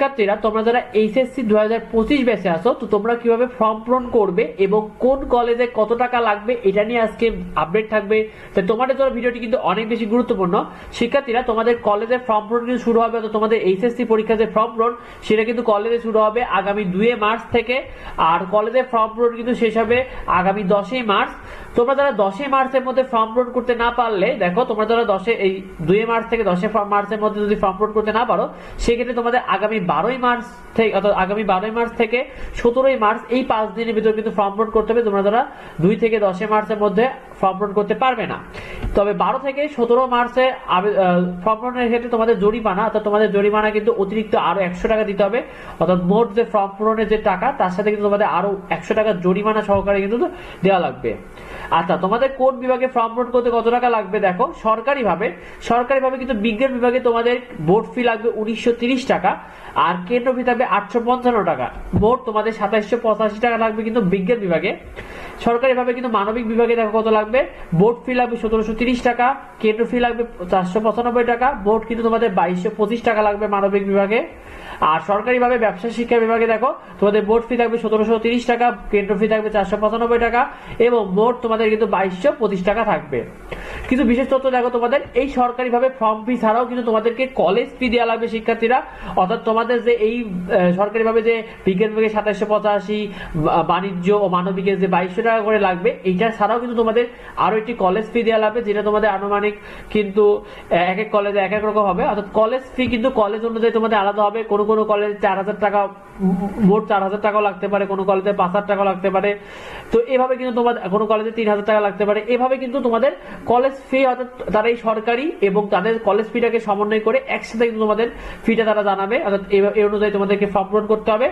শিক্ষার্থীরা, তোমরা যারা এইচএসসি দু হাজার পঁচিশ ব্যাচে আসো তো তোমরা কীভাবে ফর্ম পূরণ করবে এবং কোন কলেজে কত টাকা লাগবে, এটা নিয়ে আজকে আপডেট থাকবে। তো তোমাদের জন্য ভিডিওটি কিন্তু অনেক বেশি গুরুত্বপূর্ণ। শিক্ষার্থীরা, তোমাদের কলেজে ফর্ম পূরণ কিন্তু শুরু হবে, অর্থাৎ তোমাদের এইচএসসি পরীক্ষা যে ফর্ম পূরণ, সেটা কিন্তু কলেজে শুরু হবে আগামী দুয়ে মার্চ থেকে। আর কলেজে ফর্ম পূরণ কিন্তু শেষ হবে আগামী দশই মার্চ। তোমরা যারা দশই মার্চের মধ্যে ফর্ম পূরণ করতে না পারলে, দেখো, তোমরা যারা দশে, এই দুয়ে মার্চ থেকে দশই মার্চের মধ্যে যদি ফর্ম পূরণ করতে না পারো, সেক্ষেত্রে তোমাদের আগামী বারোই মার্চ থেকে, অর্থাৎ আগামী বারোই মার্চ থেকে সতেরোই মার্চ এই পাঁচ দিনের ভিতরে কিন্তু ফর্ম পূরণ করতে হবে। তোমরা যারা দুই থেকে দশই মার্চের মধ্যে ফর্ম পূরণ করতে পারবে না। তবে বারো থেকে সতেরো মার্চে ফর্ম পূরণের ক্ষেত্রে তোমাদের জরিমানা, অর্থাৎ তোমাদের জরিমানা কিন্তু অতিরিক্ত আরও একশো টাকা দিতে হবে। অর্থাৎ মোট যে ফর্ম পূরণের যে টাকা, তার সাথে কিন্তু তোমাদের আরও একশো টাকা জরিমানা সহকারে কিন্তু দেওয়া লাগবে। আচ্ছা তোমাদের কোন বিভাগে ফর্ম পূরণ করতে কত টাকা লাগবে দেখো? সরকারিভাবে সরকারিভাবে কিন্তু বিজ্ঞান বিভাগে তোমাদের বোর্ড ফি লাগবে উনিশশো তিরিশ টাকা, আর কেন্দ্র ফি থাকবে আটশো পঞ্চান্ন টাকা। মোট তোমাদের সাতাইশশো পঁচাশি টাকা লাগবে কিন্তু বিজ্ঞান বিভাগে। সরকারিভাবে কিন্তু মানবিক বিভাগে দেখো কত লাগবে? বোর্ড ফি লাগবে সতেরোশো তিরিশ টাকা, কেন্দ্র ফি লাগবে চারশো পঁচানব্বই টাকা। বোর্ড কিন্তু তোমাদের বাইশশো পঁচিশ টাকা লাগবে মানবিক বিভাগে। আর সরকারিভাবে ব্যবসা শিক্ষা বিভাগে দেখো, তোমাদের বোর্ড ফি থাকবে সতেরোশো তিরিশ টাকা, কেন্দ্র ফি থাকবে চারশো পঁচানব্বই টাকা এবং মোট তোমাদের কিন্তু বাইশশো পঁচিশ টাকা থাকবে। কিন্তু বিশেষ তথ্য দেখো তোমাদের। এই সরকারিভাবে ফর্ম ফি ছাড়াও কিন্তু তোমাদেরকে কলেজ ফি দেওয়া লাগবে শিক্ষার্থীরা। অর্থাৎ তোমাদের যে এই সরকারিভাবে যে বিজ্ঞান বিভাগে সাতাশশো পঁচাশি বাণিজ্য ও মানবিকের যে বাইশশো টাকা করে লাগবে, এইটা ছাড়াও কিন্তু তোমাদের আরও একটি কলেজ ফি দেওয়া লাগবে, যেটা তোমাদের আনুমানিক কিন্তু এক এক কলেজে এক এক রকম হবে। অর্থাৎ কলেজ ফি কিন্তু কলেজ অনুযায়ী তোমাদের আলাদা হবে। কোনো কোনো কলেজে চার হাজার টাকা মোট চার হাজার টাকাও লাগতে পারে, কোনো কলেজে পাঁচ হাজার টাকাও লাগতে পারে। তো এভাবে কিন্তু তোমাদের, কোনো কলেজে তিন হাজার টাকা লাগতে পারে। এভাবে কিন্তু তোমাদের কলেজ ফি অর্থাৎ তারা এই সরকারি এবং তাদের কলেজ ফিটাকে সমন্বয় করে একসাথে কিন্তু তোমাদের ফিটা তারা জানাবে। অর্থাৎ এই অনুযায়ী তোমাদেরকে ফর্ম পূরণ করতে হবে।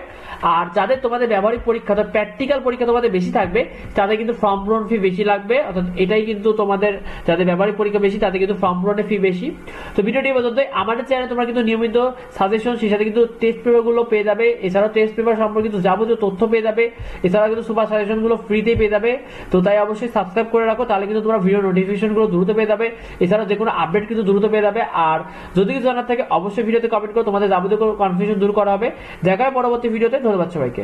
আর যাদের তোমাদের ব্যবহারিক পরীক্ষা, অর্থাৎ প্র্যাকটিক্যাল পরীক্ষা তোমাদের বেশি থাকবে, তাদের কিন্তু ফর্ম পূরণ ফি বেশি লাগবে। অর্থাৎ এটাই কিন্তু তোমাদের, যাদের ব্যবহারিক পরীক্ষা বেশি, তাদের কিন্তু ফর্ম পূরণের ফি বেশি। তো ভিডিওটি পর্যন্ত আমাদের চ্যানেলে তোমরা কিন্তু নিয়মিত সাজেশন সেই সাথে কিন্তু টেস্ট পেপারগুলো পেয়ে যাবে। এছাড়াও টেস্ট পেপার সম্পর্কিত যাবতীয় তথ্য পেয়ে যাবে এছাড়াও কিন্তু সুপার সাজেশনগুলো ফ্রিতেই পেয়ে যাবে, তো তাই অবশ্যই সাবস্ক্রাইব করে রাখো, তাহলে কিন্তু তোমরা ভিডিও নোটিফিকেশনগুলো দ্রুত পেয়ে যাবে এছাড়াও যে কোনো আপডেট কিন্তু দ্রুত পেয়ে যাবে, আর যদি কিছু জানার থাকে, অবশ্যই ভিডিওতে কমেন্ট করো, তোমাদের যাবতীয় কনফিউশন দূর করা হবে দেখা হয় পরবর্তী ভিডিওতে ধন্যবাদ সবাইকে।